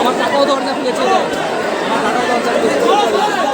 আমার টাকাও দরজা খুলেছে আমার টাকাও দরজা খুলেছে।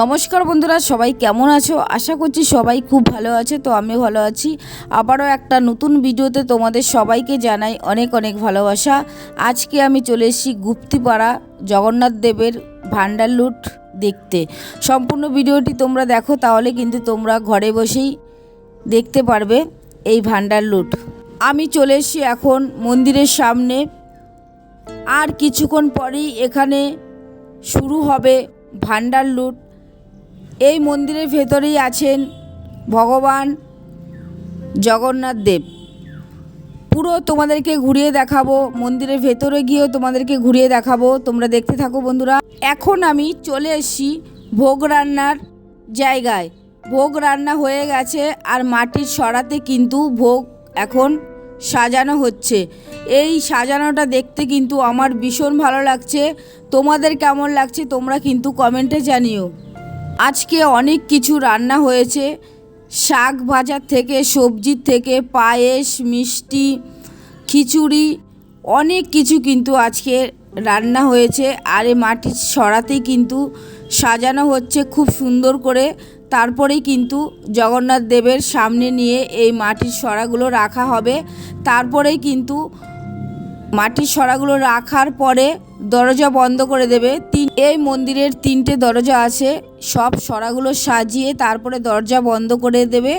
নমস্কার বন্ধুরা, সবাই কেমন আছো? আশা করছি সবাই খুব ভালো আছে, তো আমি ভালো আছি। আবারও একটা নতুন ভিডিওতে তোমাদের সবাইকে জানাই অনেক অনেক ভালোবাসা। আজকে আমি চলে এসেছি গুপ্তিপাড়া জগন্নাথ দেবের ভান্ডার লুট দেখতে। সম্পূর্ণ ভিডিওটি তোমরা দেখো, তাহলে কিন্তু তোমরা ঘরে বসেই দেখতে পারবে এই ভান্ডার লুট। আমি চলে এসেছি এখন মন্দিরের সামনে। আর কিছুক্ষণ পরেই এখানে শুরু হবে ভান্ডার লুট। এই মন্দিরের ভেতরেই আছেন ভগবান জগন্নাথ দেব। পুরো তোমাদেরকে ঘুরিয়ে দেখাবো, মন্দিরের ভেতরে গিয়েও তোমাদেরকে ঘুরিয়ে দেখাবো। তোমরা দেখতে থাকো বন্ধুরা। এখন আমি চলে এসেছি ভোগ রান্নার জায়গায়। ভোগ রান্না হয়ে গেছে আর মাটির সরাতে কিন্তু ভোগ এখন সাজানো হচ্ছে। এই সাজানোটা দেখতে কিন্তু আমার ভীষণ ভালো লাগছে। তোমাদের কেমন লাগছে তোমরা কিন্তু কমেন্টে জানিও। আজকে অনেক কিছু রান্না হয়েছে। শাক ভাজার থেকে, সবজির থেকে, পায়েস, মিষ্টি, খিচুড়ি, অনেক কিছু কিন্তু আজকে রান্না হয়েছে। আর এই মাটির সরাতেই কিন্তু সাজানো হচ্ছে খুব সুন্দর করে। তারপরেই কিন্তু জগন্নাথ দেবের সামনে নিয়ে এই মাটির সরাগুলো রাখা হবে। তারপরেই কিন্তু মাটির সরাগুলো রাখার পরে দরজা বন্ধ করে দেবে। এই মন্দিরের তিনটে দরজা আছে। সব সরাগুলো সাজিয়ে তারপরে দরজা বন্ধ করে দেবে।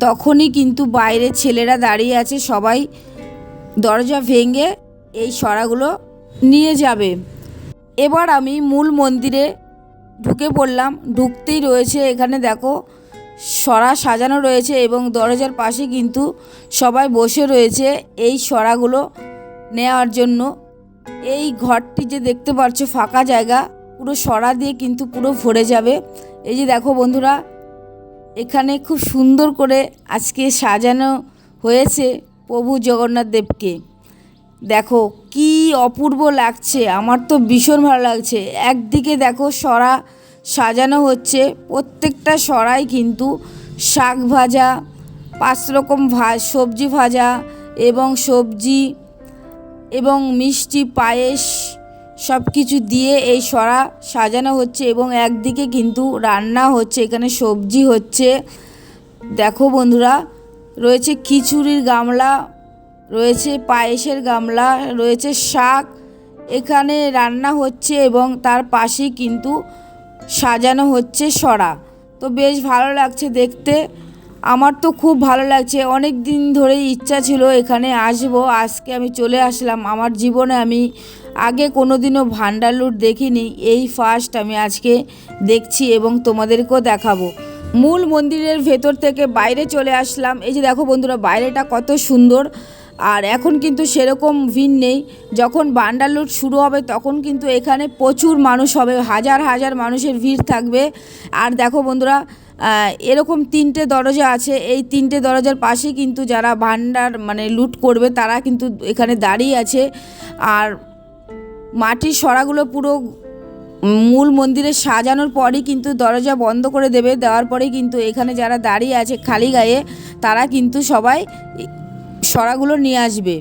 তখনই কিন্তু বাইরে ছেলেরা দাঁড়িয়ে আছে, সবাই দরজা ভেঙে এই সরাগুলো নিয়ে যাবে। এবার আমি মূল মন্দিরে ঢুকে পড়লাম। ঢুকতেই রয়েছে এখানে দেখো, সরা সাজানো রয়েছে এবং দরজার পাশে কিন্তু সবাই বসে রয়েছে এই সরাগুলো নেওয়ার জন্য। এই ঘরটি যে দেখতে পাচ্ছ ফাঁকা জায়গা, পুরো সরা দিয়ে কিন্তু পুরো ভরে যাবে। এই যে দেখো বন্ধুরা, এখানে খুব সুন্দর করে আজকে সাজানো হয়েছে প্রভু জগন্নাথ দেবকে। দেখো কি অপূর্ব লাগছে, আমার তো ভীষণ ভালো লাগছে। একদিকে দেখো সরা সাজানো হচ্ছে, প্রত্যেকটা সরাই কিন্তু শাক ভাজা, পাঁচ রকম ভা, সবজি ভাজা এবং সবজি এবং মিষ্টি, পায়েস সব কিছু দিয়ে এই সরা সাজানো হচ্ছে এবং একদিকে কিন্তু রান্না হচ্ছে, এখানে সবজি হচ্ছে। দেখো বন্ধুরা, রয়েছে খিচুড়ির গামলা, রয়েছে পায়েসের গামলা, রয়েছে শাক, এখানে রান্না হচ্ছে এবং তার পাশেই কিন্তু সাজানো হচ্ছে সরা তো বেশ ভালো লাগছে দেখতে। আমার তো খুব ভালো লাগছে। অনেক দিন ধরেই ইচ্ছা ছিল এখানে আসব, আজকে আমি চলে আসলাম। আমার জীবনে আমি আগে কোনো দিনও ভান্ডার দেখিনি, এই ফার্স্ট আমি আজকে দেখছি এবং তোমাদেরকেও দেখাবো। মূল মন্দিরের ভেতর থেকে বাইরে চলে আসলাম। এই যে দেখো বন্ধুরা, বাইরেটা কত সুন্দর। আর এখন কিন্তু সেরকম ভিড় নেই। যখন বান্ডার লুট শুরু হবে, তখন কিন্তু এখানে প্রচুর মানুষ হবে, হাজার হাজার মানুষের ভিড় থাকবে। আর দেখো বন্ধুরা এরকম তিনটে দরজা আছে। এই তিনটে দরজার পাশে কিন্তু যারা ভান্ডার মানে লুট করবে, তারা কিন্তু এখানে দাঁড়িয়ে আছে। আর মাটির সরাগুলো পুরো মূল মন্দিরে সাজানোর পরই কিন্তু দরজা বন্ধ করে দেবে। দেওয়ার পরেই কিন্তু এখানে যারা দাঁড়িয়ে আছে খালি গায়ে, তারা কিন্তু সবাই সরাগুলো নিয়ে আসবে।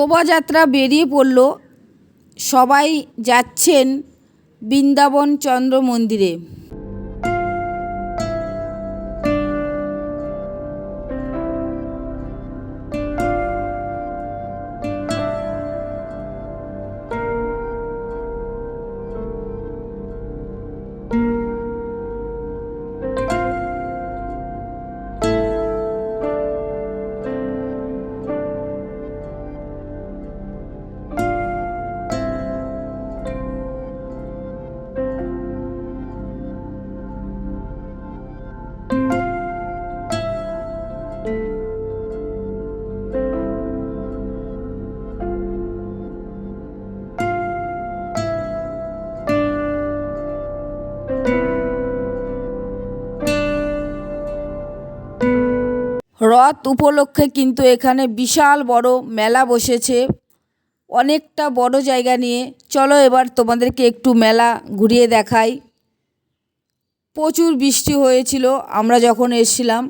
শোভাযাত্রা বেরিয়ে পড়ল। সবাই যাচ্ছেন বৃন্দাবন চন্দ্র মন্দিরে। রথ উপলক্ষে কিন্তু এখানে বিশাল বড় মেলা বসেছে। অনেকটা বড় জায়গা নিয়ে। চলো এবার তোমাদেরকে একটু মেলা ঘুরিয়ে দেখাই। প্রচুর বৃষ্টি হয়েছিল, আমরা যখন এসেছিলাম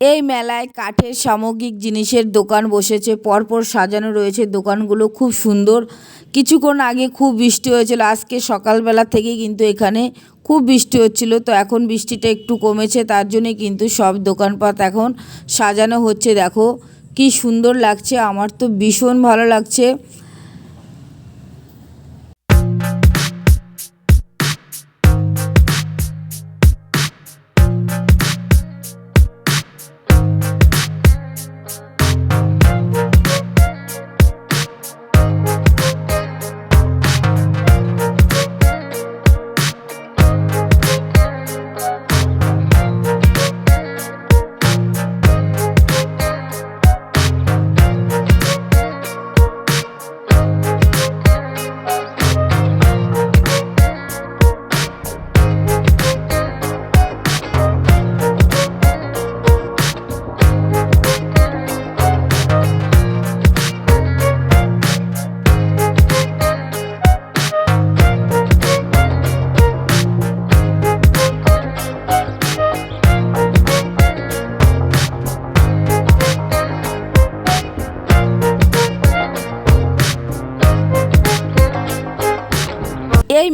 এই মেলায় কাঠের সামগ্রিক জিনিসের দোকান বসেছে। পরপর সাজানো রয়েছে দোকানগুলো, খুব সুন্দর। কিছুক্ষণ আগে খুব বৃষ্টি হয়েছিল, আজকে সকালবেলা থেকেই কিন্তু এখানে খুব বৃষ্টি হচ্ছিল। তো এখন বৃষ্টিটা একটু কমেছে, তার জন্যে কিন্তু সব দোকানপাট এখন সাজানো হচ্ছে। দেখো, কি সুন্দর লাগছে, আমার তো ভীষণ ভালো লাগছে।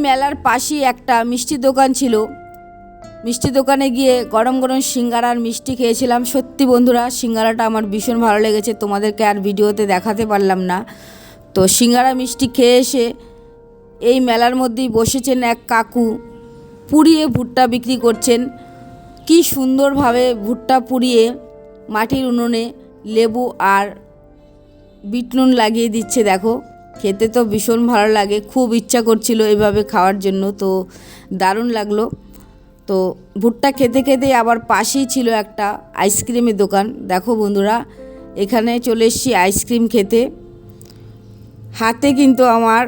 মেলার পাশেই একটা মিষ্টি দোকান ছিল। মিষ্টি দোকানে গিয়ে গরম গরম সিঙ্গারা আর মিষ্টি খেয়েছিলাম। সত্যি বন্ধুরা, সিঙ্গারাটা আমার ভীষণ ভালো লেগেছে। তোমাদেরকে আর ভিডিওতে দেখাতে পারলাম না। তো সিঙ্গারা মিষ্টি খেয়ে এসে এই মেলার মধ্যেই বসেছেন এক কাকু। পুড়িয়ে ভুট্টা বিক্রি করছেন। কি সুন্দরভাবে ভুট্টা পুড়িয়ে মাটির উনুনে লেবু আর বিট নুন লাগিয়ে দিচ্ছে, দেখো। খেতে তো ভীষণ ভালো লাগে, খুব ইচ্ছা করছিল এভাবে খাওয়ার জন্য, তো দারুণ লাগল। তো ভুট্টা খেতে খেতে আবার পাশেই ছিল একটা আইসক্রিমের দোকান। দেখো বন্ধুরা, এখানে চলে এসেছি আইসক্রিম খেতে। হাতে কিন্তু আমার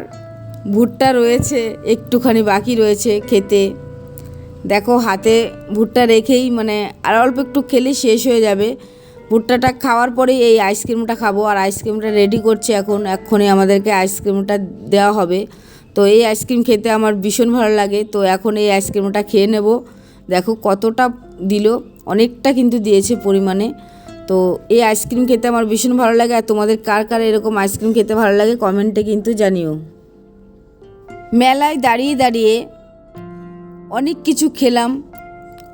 ভুট্টা রয়েছে, একটুখানি বাকি রয়েছে খেতে। দেখো হাতে ভুট্টা রেখেই মানে আর অল্প একটু খেলে শেষ হয়ে যাবে। ভুট্টাটা খাওয়ার পরেই এই আইসক্রিমটা খাব। আর আইসক্রিমটা রেডি করছে এখন। এক্ষুনি আমাদেরকে আইসক্রিমটা দেওয়া হবে। তো এই আইসক্রিম খেতে আমার ভীষণ ভালো লাগে। তো এখন এই আইসক্রিমটা খেয়ে নেব। দেখো কতটা দিল। অনেকটা কিন্তু দিয়েছে পরিমাণে। তো এই আইসক্রিম খেতে আমার ভীষণ ভালো লাগে। আর তোমাদের কার কার এরকম আইসক্রিম খেতে ভালো লাগে কমেন্টে কিন্তু জানিও। মেলায় দাঁড়িয়ে দাঁড়িয়ে অনেক কিছু খেলাম।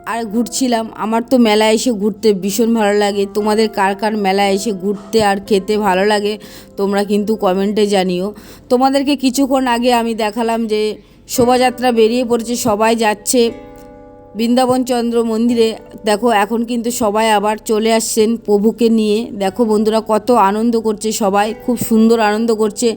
আর ঘুরছিলাম। আমার তো মেলায় এসে ঘুরতে ভীষণ ভালো লাগে। তোমাদের কার কার মেলায় এসে ঘুরতে আর খেতে ভালো লাগে, তোমরা কিন্তু কমেন্টে জানিও। তোমাদেরকে কিছুক্ষণ আগে আমি দেখালাম যে শোভাযাত্রা বেরিয়ে পড়েছে, সবাই যাচ্ছে বৃন্দাবন চন্দ্র মন্দিরে। দেখো, এখন কিন্তু সবাই আবার চলে আসছেন প্রভুকে নিয়ে। দেখো বন্ধুরা, কত আনন্দ করছে সবাই, খুব সুন্দর আনন্দ করছে।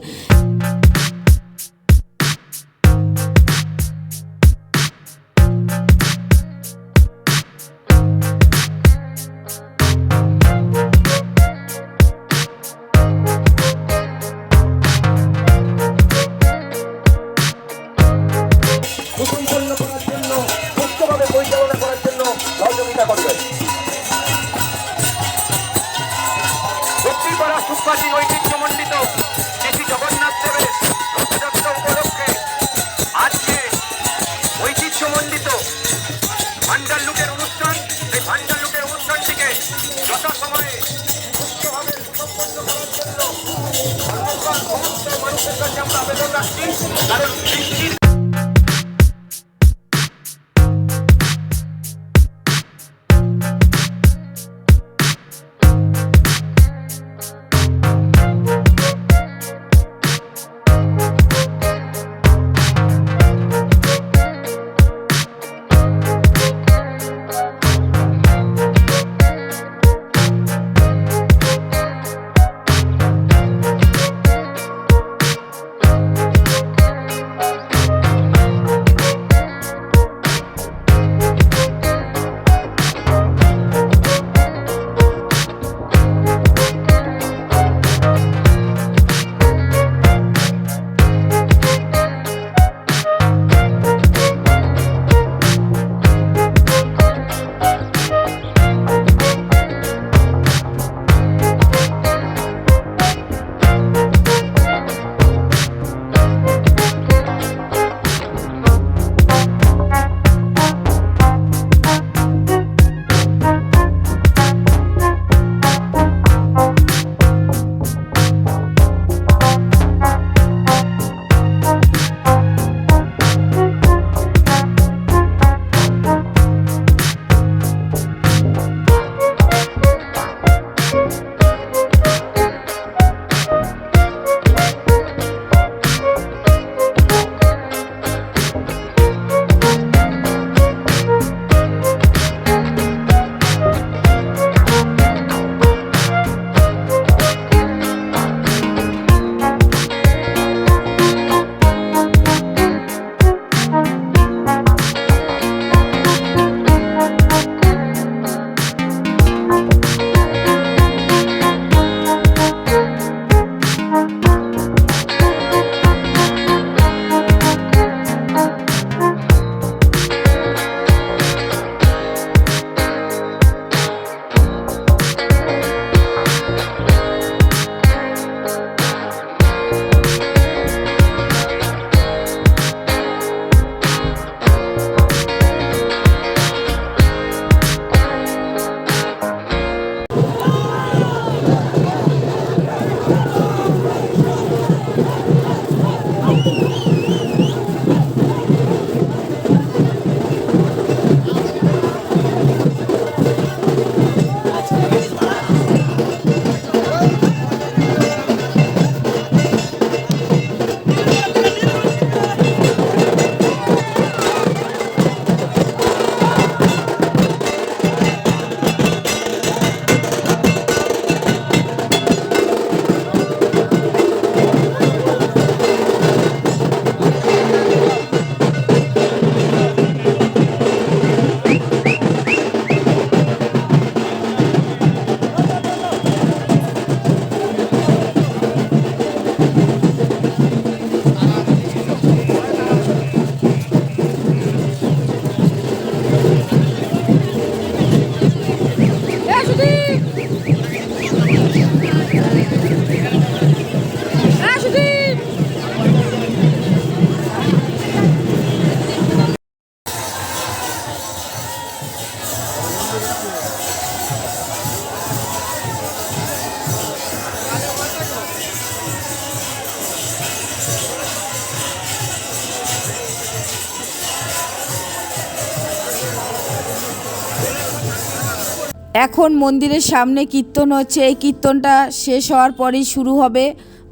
এখন মন্দিরের সামনে কীর্তন হচ্ছে। এই কীর্তনটা শেষ হওয়ার পরেই শুরু হবে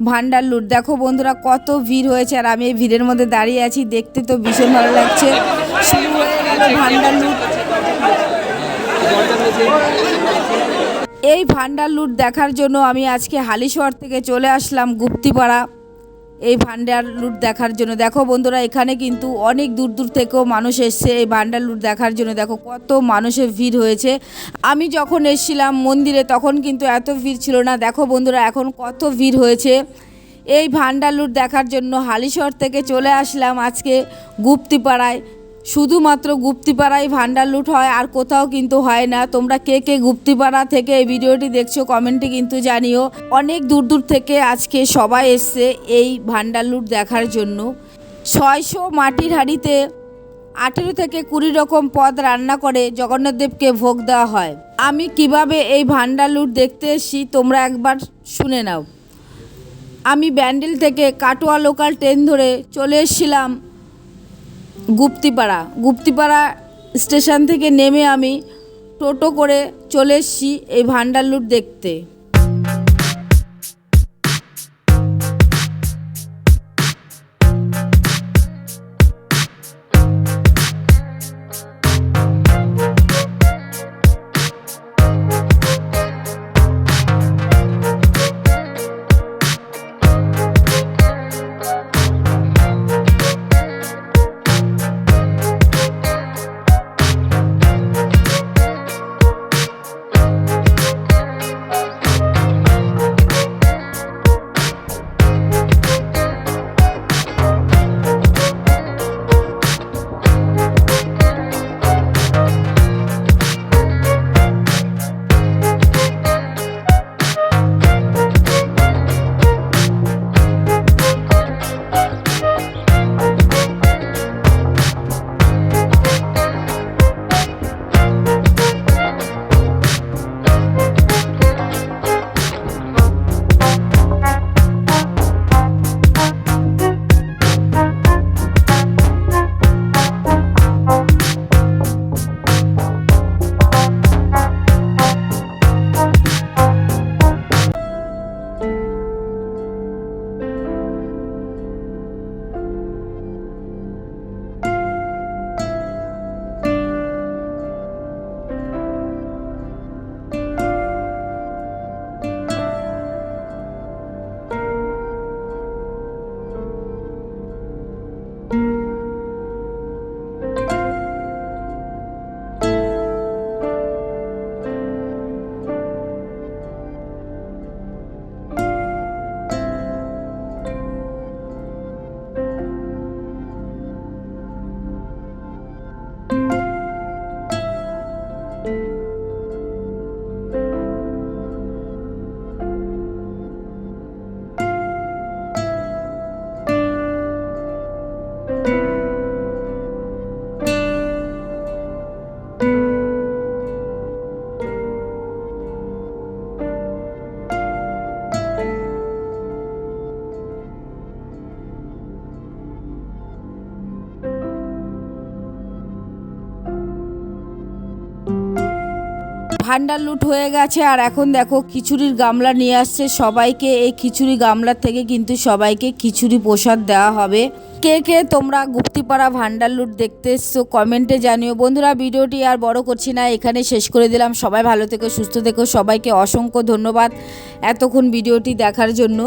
ভান্ডার লুট। দেখো বন্ধুরা, কত ভিড় হয়েছে আর আমি এই ভিড়ের মধ্যে দাঁড়িয়ে আছি। দেখতে তো ভীষণ ভালো লাগছে। শুরু হয়ে গেল ভান্ডার লুট। এই ভান্ডার লুট দেখার জন্য আমি আজকে হালিশহর থেকে চলে আসলাম গুপ্তিপাড়া। এই ভান্ডার লুট দেখার জন্য। দেখো বন্ধুরা, এখানে কিন্তু অনেক দূর দূর থেকেও মানুষ এসছে এই ভান্ডার লুট দেখার জন্য। দেখো কত মানুষের ভিড় হয়েছে। আমি যখন এসছিলাম মন্দিরে, তখন কিন্তু এত ভিড় ছিল না। দেখো বন্ধুরা, এখন কত ভিড় হয়েছে। এই ভান্ডার লুট দেখার জন্য হালিশহর থেকে চলে আসলাম আজকে গুপ্তিপাড়ায়। শুধুমাত্র গুপ্তিপাড়ায় ভান্ডার লুট হয় আর কোথাও কিন্তু হয় না। তোমরা কে কে গুপ্তিপাড়া থেকে এই ভিডিওটি দেখছ কমেন্টে কিন্তু জানিও। অনেক দূর দূর থেকে আজকে সবাই এসছে এই ভান্ডার লুট দেখার জন্য। ছয়শো মাটির হাঁড়িতে আঠেরো থেকে কুড়ি রকম পদ রান্না করে জগন্নাথদেবকে ভোগ দেওয়া হয়। আমি কীভাবে এই ভান্ডার লুট দেখতে এসেছি তোমরা একবার শুনে নাও। আমি ব্যান্ডেল থেকে কাটোয়া লোকাল ট্রেন ধরে চলে এসেছিলাম গুপ্তিপাড়া গুপ্তিপাড়া স্টেশন থেকে নেমে আমি টোটো করে চলে এসেছি এই ভান্ডার লুট দেখতে। ভান্ডার লুট হয়ে গেছে আর এখন দেখো খিচুড়ির গামলা নিয়ে আসছে। সবাইকে এই খিচুড়ি গামলা থেকে কিন্তু সবাইকে খিচুড়ি প্রসাদ দেওয়া হবে। কে কে তোমরা গুপ্তিপাড়া ভান্ডার লুট দেখতে এসছো কমেন্টে জানিও। বন্ধুরা, ভিডিওটি আর বড় করছি না, এখানে শেষ করে দিলাম। সবাই ভালো থেকো, সুস্থ থেকো। সবাইকে অসংখ্য ধন্যবাদ এতক্ষণ ভিডিওটি দেখার জন্য।